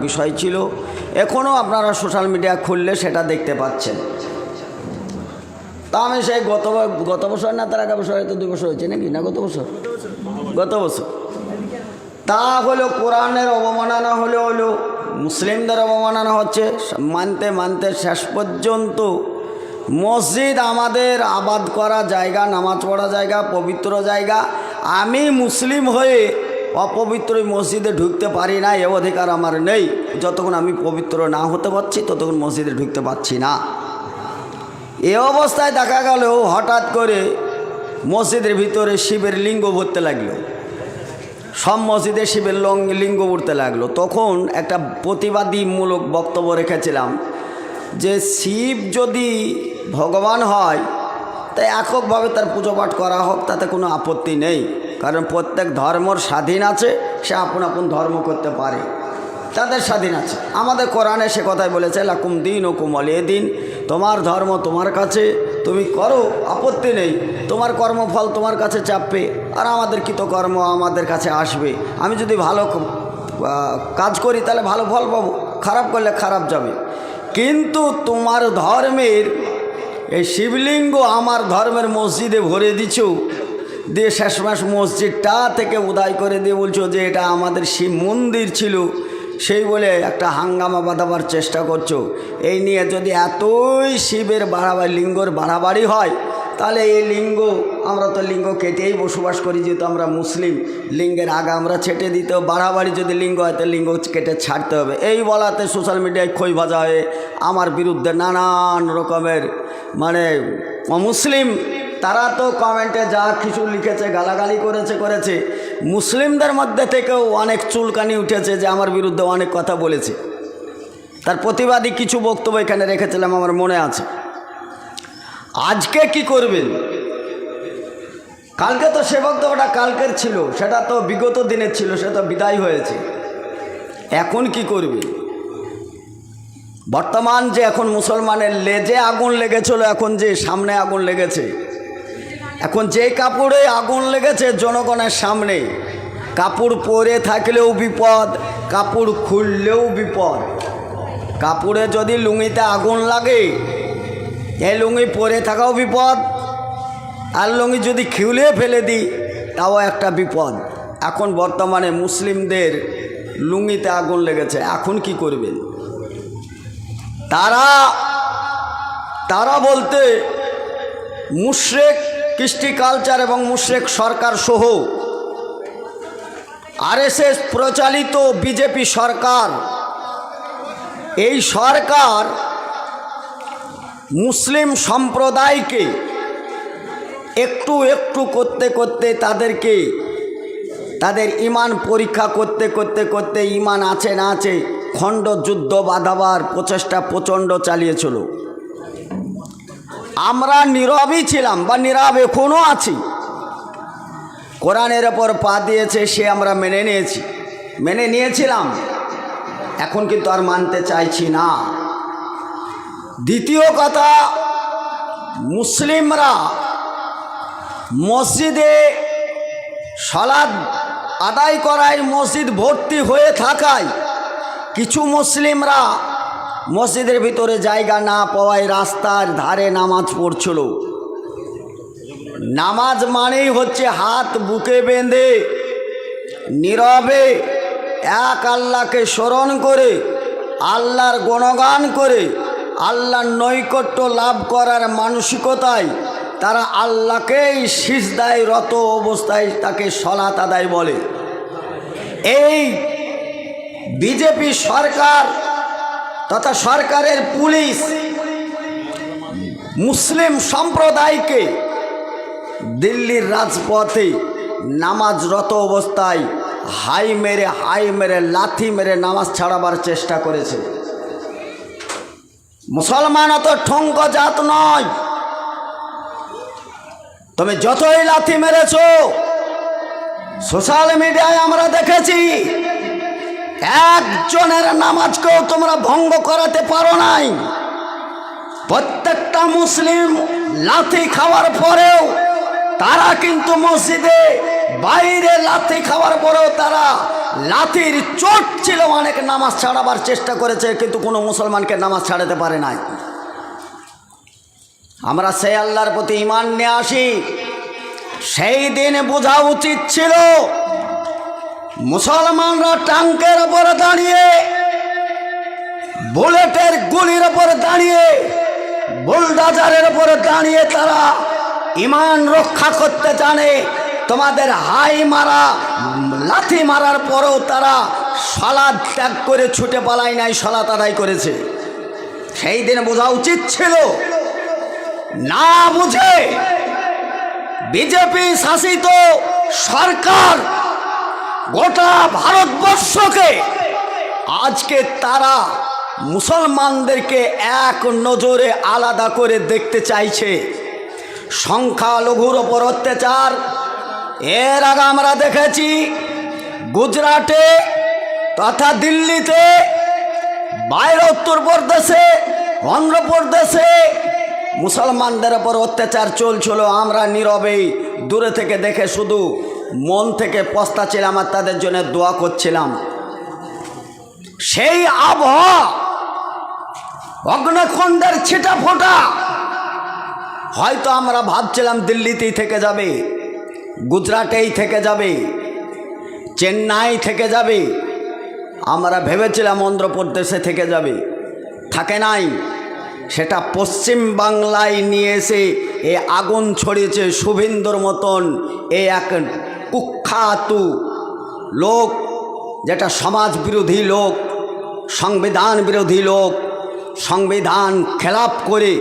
বিষয় ছিল। এখনও আপনারা সোশ্যাল মিডিয়া খুললে সেটা দেখতে পাচ্ছেন। তা আমি সেই গত গত বছর না, তার আগে বছর হয়তো দুই বছর হয়েছে নাকি? না, গত বছর? গত বছর। তা হলো কোরআনের অবমাননা হলে, হলো মুসলিমদের অবমাননা হচ্ছে। মানতে মানতে শেষ পর্যন্ত মসজিদ আমাদের আবাদ করা জায়গা, নামাজ পড়া জায়গা, পবিত্র জায়গা। আমি মুসলিম হয়ে অপবিত্র মসজিদে ঢুকতে পারি না, এ অধিকার আমার নেই। যতক্ষণ আমি পবিত্র না হতে পারছি, ততক্ষণ মসজিদে ঢুকতে পারছি না। এ অবস্থায় দেখা গেল, হঠাৎ করে মসজিদের ভিতরে শিবের লিঙ্গ ভরতে লাগল। সব মসজিদে শিবের লিঙ্গ উঠতে লাগল। তখন একটা প্রতিবাদীমূলক বক্তব্য রেখেছিলাম যে শিব যদি ভগবান হয়, তাই এককভাবে তার পুজো পাঠ করা হোক, তাতে কোনো আপত্তি নেই। কারণ প্রত্যেক ধর্মর স্বাধীন আছে, সে আপন আপন ধর্ম করতে পারে। তাদের স্বাধীন আছে। আমাদের কোরআনে সে কথাই বলেছে, লাকুম দিন ও কুমল এ দিন। তোমার ধর্ম তোমার কাছে, তুমি করো, আপত্তি নেই। তোমার কর্মফল তোমার কাছে চাপবে, আর আমাদের কৃতকর্ম আমাদের কাছে আসবে। আমি যদি ভালো কাজ করি, তাহলে ভালো ফল পাবো। খারাপ করলে খারাপ যাবে। কিন্তু তোমার ধর্মের, এই শিবলিঙ্গ আমার ধর্মের মসজিদে ভরে দিছ দিয়ে শেষমাস মসজিদটা থেকে উদয় করে দিয়ে বলছো যে এটা আমাদের শিব মন্দির ছিল। সেই বলে একটা হাঙ্গামা বাঁধাবার চেষ্টা করছ। এই নিয়ে যদি এতই শিবের বাড়াবাড়ি, লিঙ্গর বাড়াবাড়ি হয়, তাহলে এই লিঙ্গ, আমরা তো লিঙ্গ কেটেই বসবাস করি, যেহেতু আমরা মুসলিম, লিঙ্গের আগে আমরা ছেটে দিতে বাড়াবাড়ি যদি লিঙ্গ হয় তো লিঙ্গ কেটে ছাড়তে হবে। এই বলাতে সোশ্যাল মিডিয়ায় খই ভাজা হয়ে আমার বিরুদ্ধে নানান রকমের মানে অমুসলিম তারা তো কমেন্টে যা কিছু লিখেছে, গালাগালি করেছে করেছে। মুসলিমদের মধ্যে থেকেও অনেক চুলকানি উঠেছে যে আমার বিরুদ্ধে অনেক কথা বলেছে। তার প্রতিবাদী কিছু বক্তব্য এখানে রেখেছিলাম, আমার মনে আছে। আজকে কি করবেন? কালকে তো সে বক্তব্যটা কালকের ছিল, সেটা তো বিগত দিনের ছিল, সে তো বিদায় হয়েছে। এখন কি করবে? বর্তমান যে এখন মুসলমানের লেজে আগুন লেগেছিল, এখন যে সামনে আগুন লেগেছে এখন যে কাপড়ে আগুন লেগেছে জনগণের সামনে, কাপড় পরে থাকলেও বিপদ, কাপড় খুললেও বিপদ। কাপড়ে যদি লুঙিতে আগুন লাগে এই লুঙ্গি পরে থাকাও বিপদ, আর লুঙি যদি খিউলে ফেলে দিই, তাও একটা বিপদ। এখন বর্তমানে মুসলিমদের লুঙ্গিতে আগুন লেগেছে, এখন কি করবেন? তারা তারা বলতে মুশ্রেক কৃষ্টি কালচার এবং মুশ্রেক সরকার সহ আরএসএস প্রচালিত বিজেপি সরকার। এই সরকার মুসলিম সম্প্রদায়কে একটু একটু করতে করতে তাদেরকে, তাদের ইমান পরীক্ষা করতে করতে করতে ইমান আছে না আছে খণ্ড যুদ্ধ বাঁধাবার প্রচেষ্টা প্রচণ্ড চালিয়েছিল। আমরা নীরবই ছিলাম বা নীরব এখনও আছি। কোরআনের ওপর পা দিয়েছে, সে আমরা মেনে নিয়েছি। মেনে নিয়েছিলাম। এখন কিন্তু আর মানতে চাইছি না। দ্বিতীয় কথা, মুসলিমরা মসজিদে সলাদ আদায় করায় মসজিদ ভর্তি হয়ে থাকায় কিছু মুসলিমরা মসজিদের ভিতরে জায়গা না পাওয়ায় রাস্তার ধারে নামাজ পড়ছিল। নামাজ মানেই হচ্ছে হাত বুকে বেঁধে, নীরবে, এক আল্লাহকে স্মরণ করে, আল্লাহর গণগান করে, আল্লাহর নৈকট্য লাভ করার মানসিকতায় তারা আল্লাহকেই সিজদায় রত অবস্থায় তাকে সলাত আদায় বলে। এই বিজেপি সরকার তথা সরকারের পুলিশ মুসলিম সম্প্রদায়কে দিল্লির রাজপথে নামাজরত অবস্থায় হাই মেরে হাই মেরে, লাথি মেরে নামাজ ছাড়াবার চেষ্টা করেছে। মুসলমান অত ঠঙ্ক জাত নয়। তুমি যতই লাথি মেরেছ, সোশ্যাল মিডিয়ায় আমরা দেখেছি একজনের নামাজকেও তোমরা ভঙ্গ করাতে পারো নাই। প্রত্যেকটা মুসলিম লাথি খাওয়ার পরেও তারা কিন্তু মসজিদে বাইরে লাথি খাওয়ার পরেও তারা লাথির চোট ছিল অনেক নামাজ ছাড়াবার চেষ্টা করেছে, কিন্তু কোনো মুসলমানকে নামাজ ছাড়াতে পারে নাই। আমরা সেই আল্লাহর প্রতি ইমান নিয়ে আসি। সেই দিন বোঝা উচিত ছিল মুসলমানরা টাঙ্কের ওপর দাঁড়িয়ে, বুলেটের গুলির ওপর দাঁড়িয়ে, বুলডাজারের ওপর দাঁড়িয়ে তারা ইমান রক্ষা করতে জানে। তোমাদের হাই মারা, লাথি মারার পরেও তারা সলাদ ত্যাগ করে ছুটে পালায় নাই, সলাত আদায় করেছে। সেই দিন বোঝা উচিত ছিল, না বুঝে বিজেপি শাসিত সরকার গোটা ভারতবর্ষকে। আজকে তারা মুসলমানদেরকে এক নজরে আলাদা করে দেখতে চাইছে। সংখ্যালঘুর ওপর অত্যাচার। এর আগে আমরা দেখেছি, গুজরাটে তথা দিল্লিতে বাইরে উত্তরপ্রদেশে অন্ধ্রপ্রদেশে মুসলমানদের ওপর অত্যাচার চলছিল। আমরা নীরবেই দূরে থেকে দেখে শুধু মন থেকে পস্তা ছিলাম আর তাদের জন্য দোয়া করছিলাম। সেই আবহাওয়া, অগ্নকুণ্ডের ছিটা ফোটা হয়তো আমরা ভাবছিলাম দিল্লিতেই থেকে যাবে, গুজরাটেই থেকে যাবে, চেন্নাই থেকে যাবে, আমরা ভেবেছিলাম অন্ধ্রপ্রদেশে থেকে যাবে। থাকে নাই, সেটা পশ্চিম বাংলায় নিয়ে এসে এ আগুন ছড়িয়েছে শুভেন্দুর মতন এ এক কুখ্যাতু লোক, যেটা সমাজ বিরোধী লোক, সংবিধান বিরোধী লোক, সংবিধান খেলাপ করে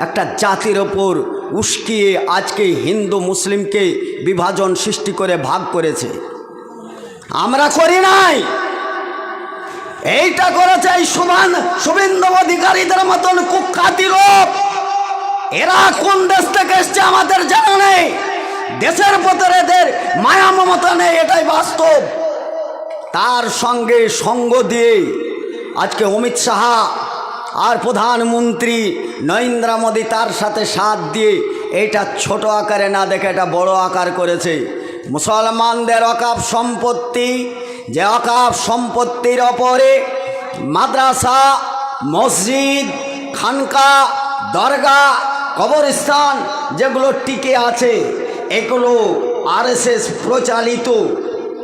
একটা জাতির ওপর উস্কিয়ে আজকে হিন্দু মুসলিমকে বিভাজন সৃষ্টি করে ভাগ করেছে। আমরা করি নাই। এইটা করেছে এই সুমান শুভেন্দু অধিকারীদের মতন কুখ্যাতি লোক। এরা কোন দেশ থেকে এসছে আমাদের জানা নেই। দেশের পথে এদের মায়া মমতা নেই, এটাই বাস্তব। তার সঙ্গে সঙ্গ দিয়ে আজকে অমিত শাহা আর প্রধানমন্ত্রী নরেন্দ্র মোদী তার সাথে সাথ দিয়ে এটা ছোট আকারে না দেখে এটা বড় আকার করেছে। মুসলমানদের অকাপ সম্পত্তি, যে অকাপ সম্পত্তির ওপরে মাদ্রাসা, মসজিদ, খানকা, দরগা, কবরস্থান যেগুলো টিকে আছে এগুলো আরএসএস প্রচালিত।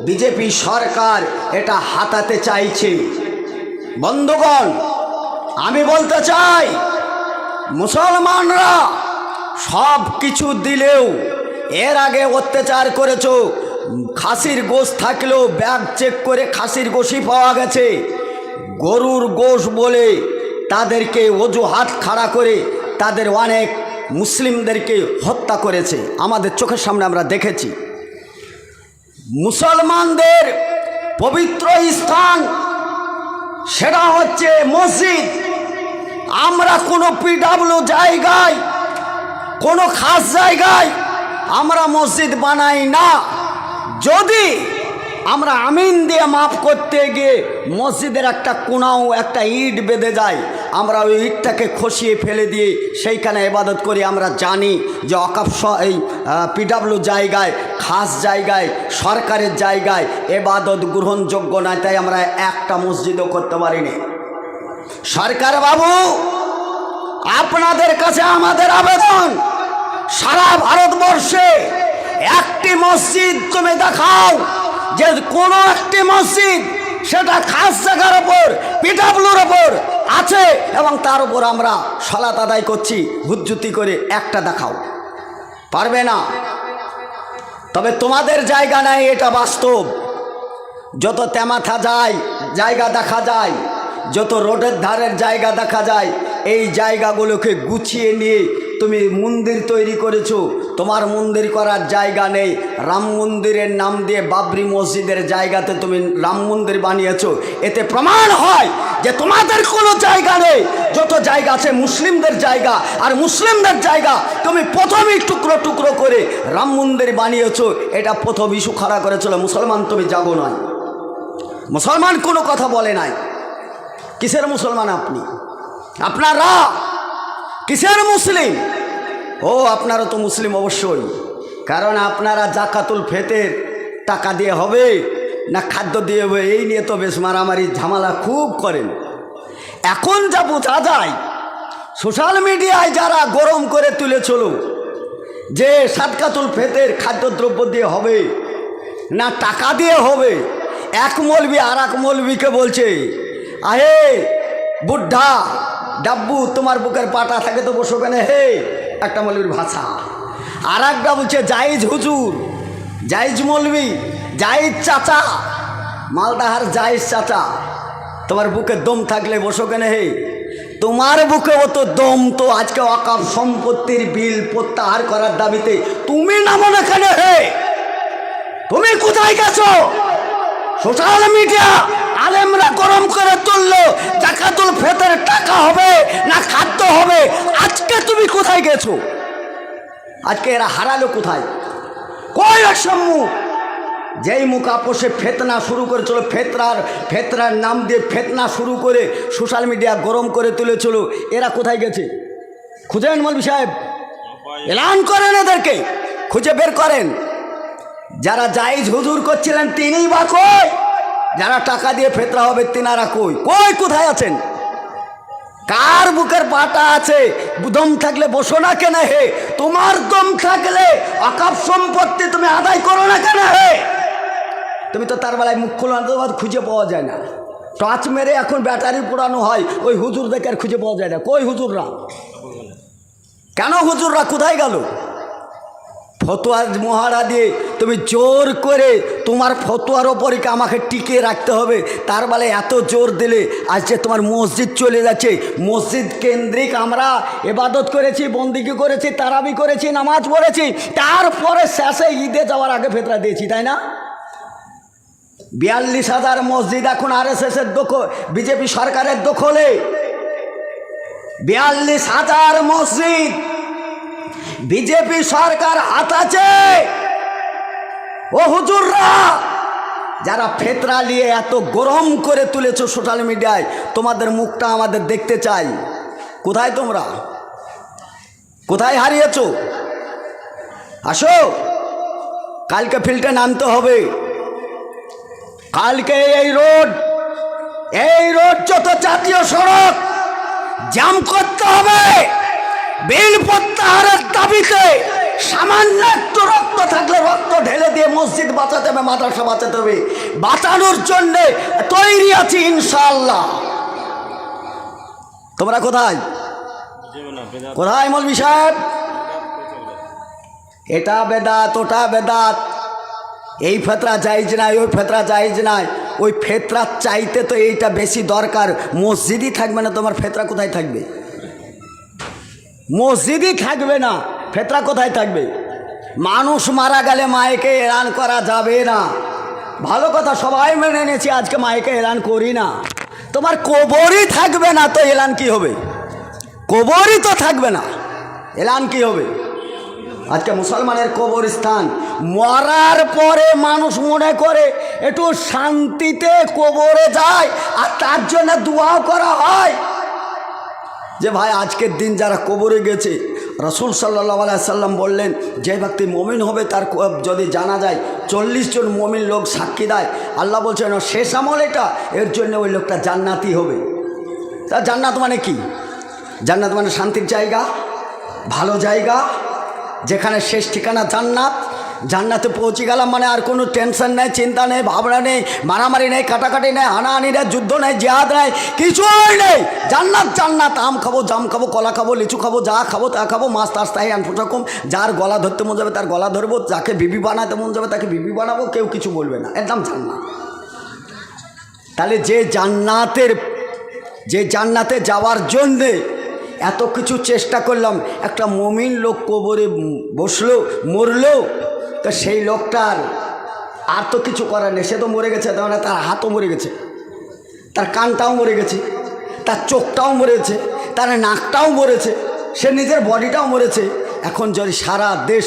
বিজেপি সরকার এটা হাতাতে চাইছে। বন্ধুগণ, আমি বলতে চাই, মুসলমানরা সব কিছু দিলেও, এর আগে অত্যাচার করেছ, খাসির গোশ থাকলেও ব্যাগ চেক করে খাসির গোশই পাওয়া গেছে। গরুর গোশ বলে তাদেরকে অজুহাত খাড়া করে তাদের অনেক মুসলিমদেরকে হত্যা করেছে। আমাদের চোখের সামনে আমরা দেখেছি। মুসলমানদের পবিত্র স্থান, সেটা হচ্ছে মসজিদ। আমরা কোনো পিডাব্লিউ জায়গায়, কোনো খাস জায়গায় আমরা মসজিদ বানাই না। যদি আমরা আমিন দিয়ে মাফ করতে গিয়ে মসজিদের একটা কোনাও, একটা ইট বেঁধে যায় আমরা ওই ইটটাকে খসিয়ে ফেলে দিয়ে সেইখানে ইবাদত করি। আমরা জানি যে অকাপ এই পিডাব্লিউ জায়গায়, খাস জায়গায়, সরকারের জায়গায় এবাদত গ্রহণযোগ্য নয়, তাই আমরা একটা মসজিদও করতে পারিনি। সরকার বাবু, আপনাদের কাছে আমাদের আবেদন। সারা ভারতবর্ষে একটি মসজিদ তুমি দেখাও, যে কোনো একটি মসজিদ সেটা খাস জায়গার ওপর পিটাবলুর ওপর আছে এবং তার উপর আমরা সলাত আদায় করছি। হুজ্জুতি করে একটা দেখাও। পারবে না? তবে তোমাদের জায়গা নাই, এটা বাস্তব। যত তেমাথা যায়, জায়গা দেখা যায়। যত রোডের ধারের জায়গা দেখা যায়, এই জায়গাগুলোকে গুছিয়ে নিয়ে তুমি মন্দির তৈরি করেছ। তোমার মন্দির করার জায়গা নেই। রাম মন্দিরের নাম দিয়ে বাবরি মসজিদের জায়গাতে তুমি রাম মন্দির বানিয়েছো। এতে প্রমাণ হয় যে তোমাদের কোনো জায়গা নেই। যত জায়গা আছে মুসলিমদের জায়গা, আর মুসলিমদের জায়গা তুমি প্রথমেই টুকরো টুকরো করে রাম মন্দির বানিয়েছো। এটা প্রথম ইস্যু খাড়া করেছিল। মুসলমান তুমি যাব নয় মুসলমান কোনো কথা বলে নাই। কিসের মুসলমান আপনি? আপনারা কিসের মুসলিম? ও আপনারা তো মুসলিম অবশ্যই। কারণ আপনারা জাকাতুল ফেতের টাকা দিয়ে হবে, না খাদ্য দিয়ে হবে, এই নিয়ে তো বেশ মারামারি, ঝামেলা খুব করেন। এখন যা বোঝা যায়, সোশ্যাল মিডিয়ায় যারা গরম করে তুলেছিল যে সাতকাতুল ফেতের খাদ্যদ্রব্য দিয়ে হবে, না টাকা দিয়ে হবে, এক মলবি আর এক মলবিকে বলছে, আহে বুদ্ধা ডাব্বু, তোমার বুকের পাটা থাকে তো বসো কেন হে। একটা মলবির ভাষা। আর একটা বলছে জাইজ হুজুর জাইজ মলবি জাইজ চাচা, মালদাহার জাইজ চাচা, তোমার বুকে দম থাকলে বসো কেন হে। তোমার বুকে অত দম তো আজকে অকাপ সম্পত্তির বিল প্রত্যাহার করার দাবিতে তুমি নামো না কেন হে? তুমি কোথায় গেছো? সোশ্যাল মিডিয়া আলেমরা গরম করে তুললো, জাকাতুল ফেতের টাকা হবে না খাদ্য হবে? আজকে তুমি কোথায় গেছো? আজকে এরা হারালো কোথায়? কই সম্মুখ যেই মুখ আপোষে ফেতনা শুরু করেছিল, ফেতরার ফেতরার নাম দিয়ে ফেতনা শুরু করে সোশ্যাল মিডিয়া গরম করে তুলেছিল, এরা কোথায় গেছে? খুঁজেন মৌলবি সাহেব। এলান করেন এদেরকে, খুঁজে বের করেন। যারা জাইজ হুজুর করছিলেন, তিনিই বা কই? যারা টাকা দিয়ে ফেতরা হবে তিনারা কই? কই কোথায় আছেন? কার বুকের পাটা আছে? দম থাকলে বসো না কেন হে? তোমার দম থাকলে অকাপ সম্পত্তি তুমি আদায় করো না কেন হে? তুমি তো তার বেলায় মুখ খোলা খুঁজে পাওয়া যায় না। টর্চ মেরে এখন ব্যাটারি পোড়ানো হয়, ওই হুজুর দেখে আর খুঁজে পাওয়া যায় না। কই হুজুররা? কেন হুজুররা কোথায় গেল? ফতোয়া মহারা দিয়ে তুমি জোর করে তোমার ফতোয়ার ওপরই কি আমাকে টিকে রাখতে হবে। তার বেলায় এত জোর দিলে আজকে তোমার মসজিদ চলে যাচ্ছে। মসজিদ কেন্দ্রিক আমরা এবাদত করেছি বন্দিকে করেছি, তারাবি করেছি, নামাজ পড়েছি। তারপরে শেষে ঈদে যাওয়ার আগে ফেতরা দিয়েছি, তাই না? বিয়াল্লিশ হাজার মসজিদ এখন আর এস এসের দখল, বিজেপি সরকারের দখলে। বিয়াল্লিশ হাজার মসজিদ বিজেপি সরকার হাত আছে ও হুজুররা, যারা ফেতরা নিয়ে এত গরম করে তুলেছ সোশ্যাল মিডিয়ায়, তোমাদের মুখটা আমাদের দেখতে চাই। কোথায় তোমরা? কোথায় হারিয়েছ? আসো, কালকে ফিল্ডে নামতে হবে। কালকে এই রোড এই রোড যত জাতীয় সড়ক, জাম করতে হবে। বিল প্রত্যাহারের দাবিতে সামান্য একটু রক্ত থাকলে রক্ত ঢেলে দিয়ে মসজিদ বাঁচাতে হবে, মাদ্রাসা বাঁচাতে হবে। বাঁচানোর জন্যে তৈরি আছি ইনশাল্লাহ তোমরা কোথায়? কোথায় মৌলবি সাহেব? এটা বেদাত, ওটা বেদাত। এই ফেতরা যাইজ নাই, ওই ফেতরা যাইজ নাই। ওই ফেতরা চাইতে তো এইটা বেশি দরকার। মসজিদই থাকবে না, তোমার ফেতরা কোথায় থাকবে? মসজিদই থাকবে না। ফেতরা কোথায় থাকবে? মানুষ মারা গেলে মায়েকে এলান করা যাবে না। ভালো কথা, সবাই মেনে নিয়েছি, আজকে মায়েকে এলান করি না। তোমার কবরই থাকবে না তো এলান কি হবে? কবরই তো থাকবে না, এলান কি হবে? আজকে মুসলমানের কবরস্থান। মরার পরে মানুষ মনে করে একটু শান্তিতে কবরে যায়, আর তার জন্য দোয়াও করা হয়। যে ভাই, আজকের দিন যারা কবরে গেছে রসুল সাল্লাহ সাল্লাম বললেন, যে ব্যক্তি মমিন হবে, তার যদি জানা যায় চল্লিশ জন মমিন লোক সাক্ষী দেয়, আল্লাহ বলছেন, "ও শেষ আমল এটা, এর জন্য ওই লোকটা জান্নাতি হবে। তা জান্নাত মানে কি? জান্নাত মানে শান্তির জায়গা, ভালো জায়গা, যেখানে শেষ ঠিকানা জান্নাত জান্নাতে পৌঁছে গেলাম মানে আর কোনো টেনশন নেই, চিন্তা নেই, ভাবনা নেই, মারামারি নেই, কাটাকাটি নেই, হানাহানি নেই, যুদ্ধ নেই, জেহাদ নেই, কিছুই নেই। জান্নাত জান্নাত, আম খাব, জাম খাব, কলা খাব, লিচু খাব, যা খাব তা খাব, মাছ তাস তাই আনফোটাকম যার গলা ধরতে মন যাবে তার গলা ধরবো, যাকে বিবি বানাতে মন যাবে তাকে বিবি বানাবো, কেউ কিছু বলবে না। একদম জান্নাত। তাহলে যে জান্নাতের, যে জান্নাতে যাওয়ার জন্যে এত কিছু চেষ্টা করলাম, একটা মমিন লোক কবরে বসল, মরলো তো সেই লোকটার আর তো কিছু করার নেই। সে তো মরে গেছে, তার মানে তার হাতও মরে গেছে, তার কানটাও মরে গেছে, তার চোখটাও মরেছে, তার নাকটাও মরেছে, সে নিজের বডিটাও মরেছে। এখন যদি সারা দেশ